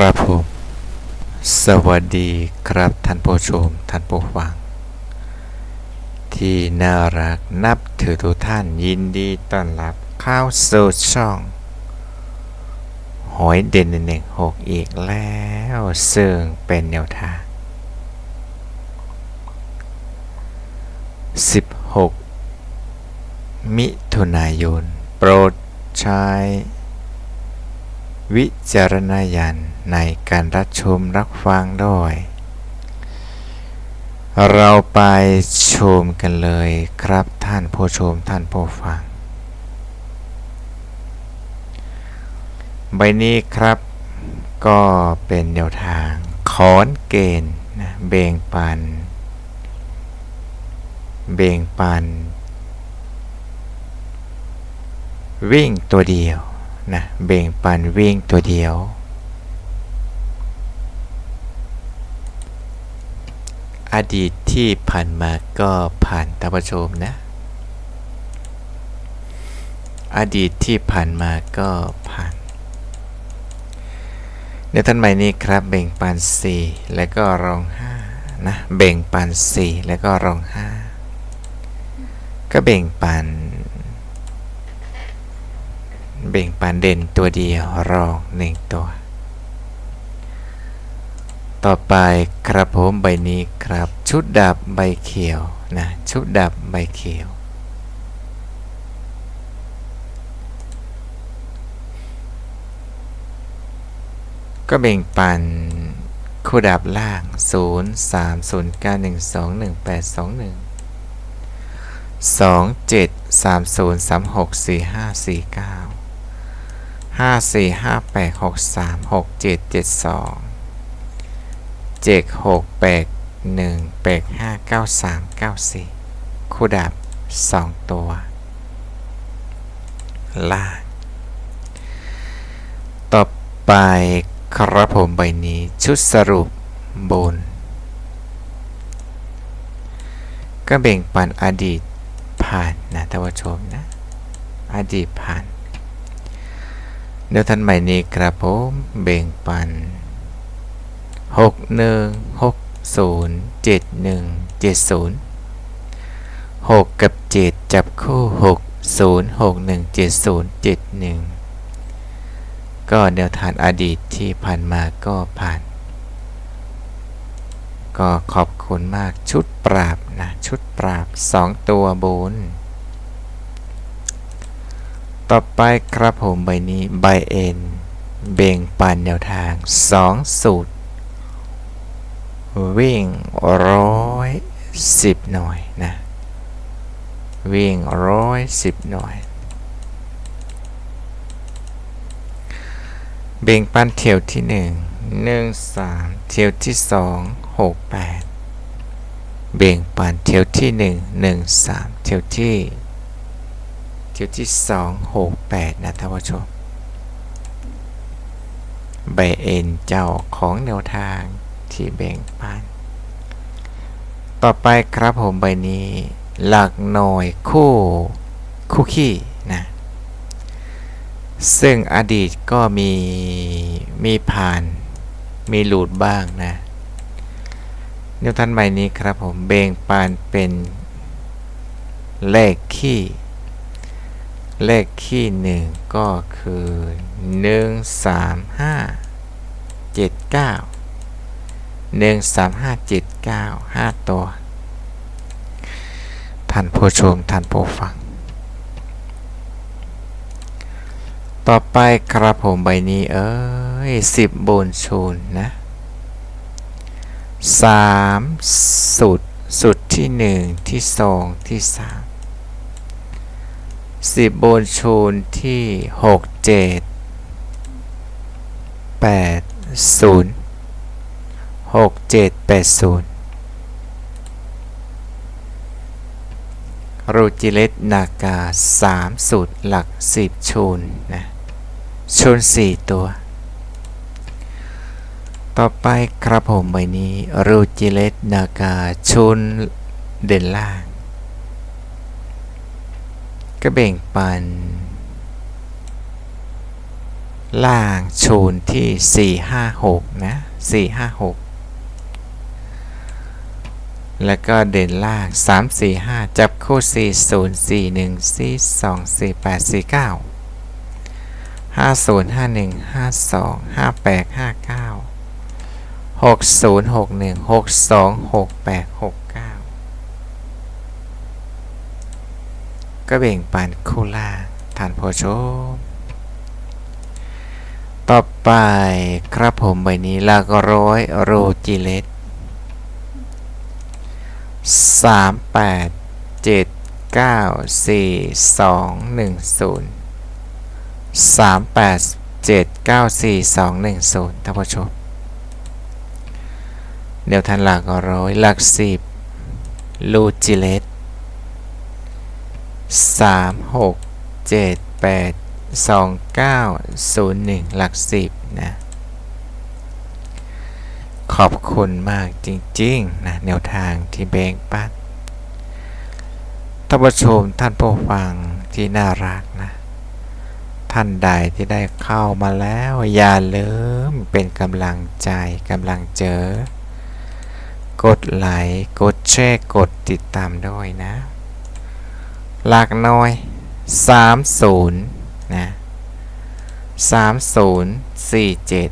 ครับผมสวัสดีครับท่านผู้ชมท่านผู้ฟัง ที่น่ารักนับถือทุกท่านยินดีต้อนรับเข้าสู่ช่อง หอยเด่นหนึ่งหกอีกแล้ว ซึ่งเป็นแนวทาง 16 มิถุนายน โปรดใช้ วิจารณญาณในการรับชมรับฟังด้วย เราไปชมกันเลยครับท่านผู้ชมท่านผู้ฟัง ใบนี้ครับก็เป็นแนวทางขอนเกณฑ์นะเบ่งปัน เบ่งปัน วิ่งตัวเดียว นะเบ่งปันวิ่งตัวเดียว อดีตที่ผ่านมาก็ผ่านท่านผู้ชมนะ อดีตที่ผ่านมาก็ผ่านในท่านใหม่นี้ครับเบ่งปัน4แล้วก็รอง5นะเบ่งปัน4แล้วก็รอง5ก็เบ่งปัน เบ่งปันเด่นตัวเดียวรองหนึ่งตัว ต่อไปครับผมใบนี้ครับ ชุดดับใบเขียวนะชุดดับใบเขียวก็แบ่งปันคู่ดับล่าง 0 3 0 9 1 2 1 8 2 1 2 7 3 0 3 6 4 5 4 9 5 4 5 8 6 3 6 7 7 2 7 6 8 1 8 5 9 3 9 4คู่ดับ2ตัว ล่าง ต่อไปครับผมใบนี้ชุดสรุปบน ก็แบ่งปันอดีตผ่านนะท่านผู้ชมนะ อดีตผ่าน เดี๋ยวท่านใหม่นี้ครับผมแบ่งปัน 6 1 6 0 7 1 7 0 6 กับ 7 จับคู่ 6 0 6 1 7 0 7 1 ก็แนวทางอดีตที่ผ่านมาก็ผ่าน ก็ขอบคุณมากชุดปราบนะ ชุดปราบ 2 ตัวบน ต่อไปครับผมใบนี้ใบเอ็นเบ่งปันแนวทาง 2 สูตร วิ่งร้อยสิบหน่วยนะ วิ่งร้อยสิบหน่วยเบ่งปันเที่ยวที่หนึ่งหนึ่งสามเที่ยวที่สองหกแปดเบ่งปันเที่ยวที่หนึ่งหนึ่งสามเที่ยวที่ เที่ยวที่สองหกแปดนะท่านผู้ชมใบเอ็นเจ้าของแนวทางที่แบ่งปัน ต่อไปครับผมใบนี้ หลักหน่วยคู่คู่ขี้นะซึ่งอดีตก็มีมีผ่านมีหลุดบ้างนะนิวทันใบนี้ครับผมเบ่งปานเป็นเลขขี้ เลขขี้หนึ่งก็คือหนึ่งสามห้าเจ็ดเก้าหนึ่งสามห้าเจ็ดเก้าห้าตัว ท่านผู้ชมท่านผู้ฟัง ต่อไปครับผมใบนี้เอ้ยสิบบนชูนนะสามสุด สุดที่หนึ่งที่สองที่สาม สิบบนชูนที่หกเจ็ดแปดศูนย์หกเจ็ดแปดศูนย์รูจิเลตนากาสามสูตรหลักสิบชูนนะชูนสี่ตัว ต่อไปครับผมใบนี้รูจิเลตนากาชูนเด่นล่าง ก็เบ่งปัน ล่างชูนที่ 4 5 6 นะ 4 5 6 แล้วก็เด่นล่าง 3 4 5 จับคู่ 4 0 4 1 4 2 4 8 4 9 50 51 52 58 59 60 61 62 68 6 ก้าหกศูนย์หกหนึ่งหกสองหกแปดหกเก้าก็เบ่งปันคู่ล่างทานผู้ชมต่อไปครับผมใบนี้หลักร้อยโรจิเลตสามแปดเจ็ดเก้าสี่สองหนึ่งศูนย์สามแปดเจ็ดเก้าสี่สองหนึ่งศูนย์ท่านผู้ชมเดี๋ยวท่านหลักร้อยหลักสิบลูจิเลต สามหกเจ็ดแปดสองเก้าศูนย์หนึ่งหลักสิบนะขอบคุณมากจริงๆนะแนวทางที่แบ่งปันท่านผู้ชมท่านผู้ฟังที่น่ารักนะ ท่านใดที่ได้เข้ามาแล้ว อย่าลืมเป็นกำลังใจกำลังเจอ กดไลค์กดแชร์กดติดตามด้วยนะ หลักน้อย30นะ30 47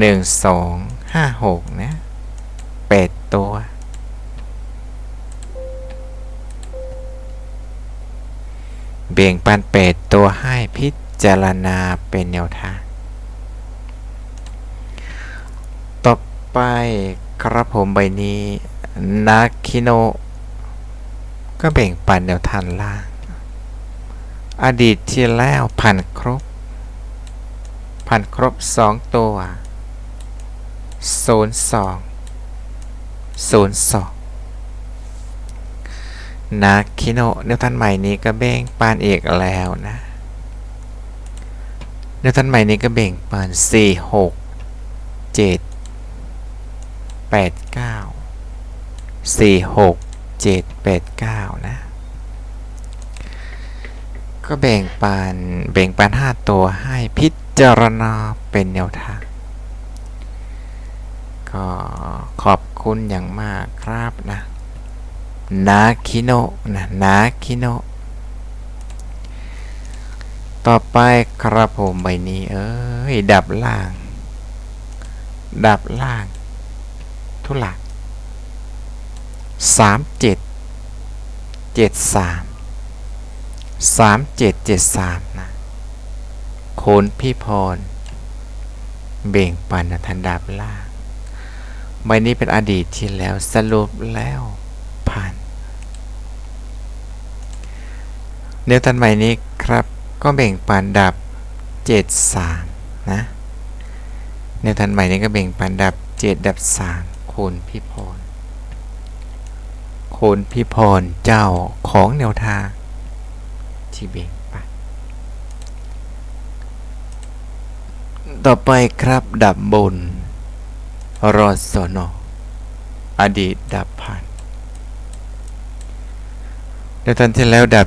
12 56นะเป็ดตัว เบี่ยงปันเป็ดตัวให้พิจารณาเป็นแนวทาง ต่อไปครับผมใบนี้นาคิโน ก็แบ่งปันแนวทางล่าง อดีตที่แล้วพันครบ พันครบสองตัวศูนย์สองศูนย์สองนาคิโนแนวทันใหม่นี้ก็แบ่งปันเอกแล้วนะแนวทันใหม่นี้ก็แบ่งปันสี่หกเจ็ดแปดเจ็ดแปดเก้านะ ก็แบ่งปันแบ่งปันห้าตัวให้พิจารณาเป็นแนวทาง ก็ขอบคุณอย่างมากครับนะนาคิโนะนะนาคิโนะต่อไปครับผมใบนี้ เอ้ย ดับล่าง ดับล่าง ทุลัก สามเจ็ดเจ็ดสามสามเจ็ดเจ็ดสามนะโคนพี่พร เบ่งปันทันดับล่างใบนี้เป็นอดีตที่แล้วสรุปแล้วผ่านเนื้อตันใหม่นี้ครับ ก็เบ่งปันดับ 73 นะเนื้อตันใหม่นี้ก็เบ่งปันดับ 7 ดับ 3 คูณพี่พร คูณพี่พรเจ้าของแนวทางที่เบ่งปันต่อไปครับดับบนรอสนออดีตดับผ่านในตอนที่แล้วดับ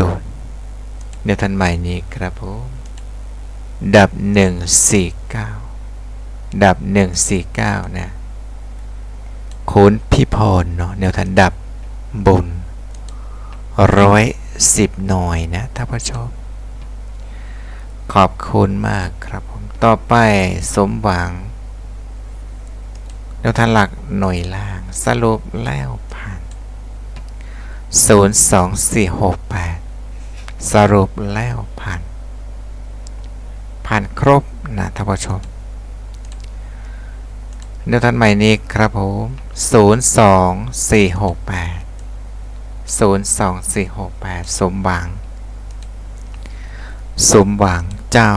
700ในทันใหม่นี้ครับผมดับ 149 ดับ 149 นะ คูณพี่พรเนาะแนวทันดับบนร้อยสิบหน่อยนะท่านผู้ชมขอบคุณมากครับผมต่อไปสมหวังแนวทันหลักหน่วยล่าง สรุปแล้วผ่าน 02468 สรุปแล้วผ่าน ผ่านครบนะท่านผู้ชม แนวทันใหม่นี้ครับผม02468 02468 สมหวัง สมหวังเจ้า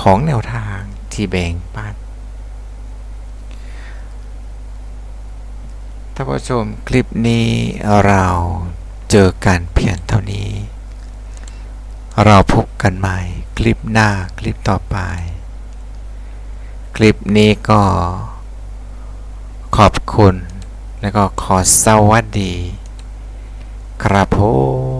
ของแนวทางที่แบ่งปันท่านผู้ชมคลิปนี้เราเจอกันเพียงเท่านี้ เราพบกันใหม่คลิปหน้าคลิปต่อไป คลิปนี้ก็ ขอบคุณ แล้วก็ขอสวัสดี ครับผม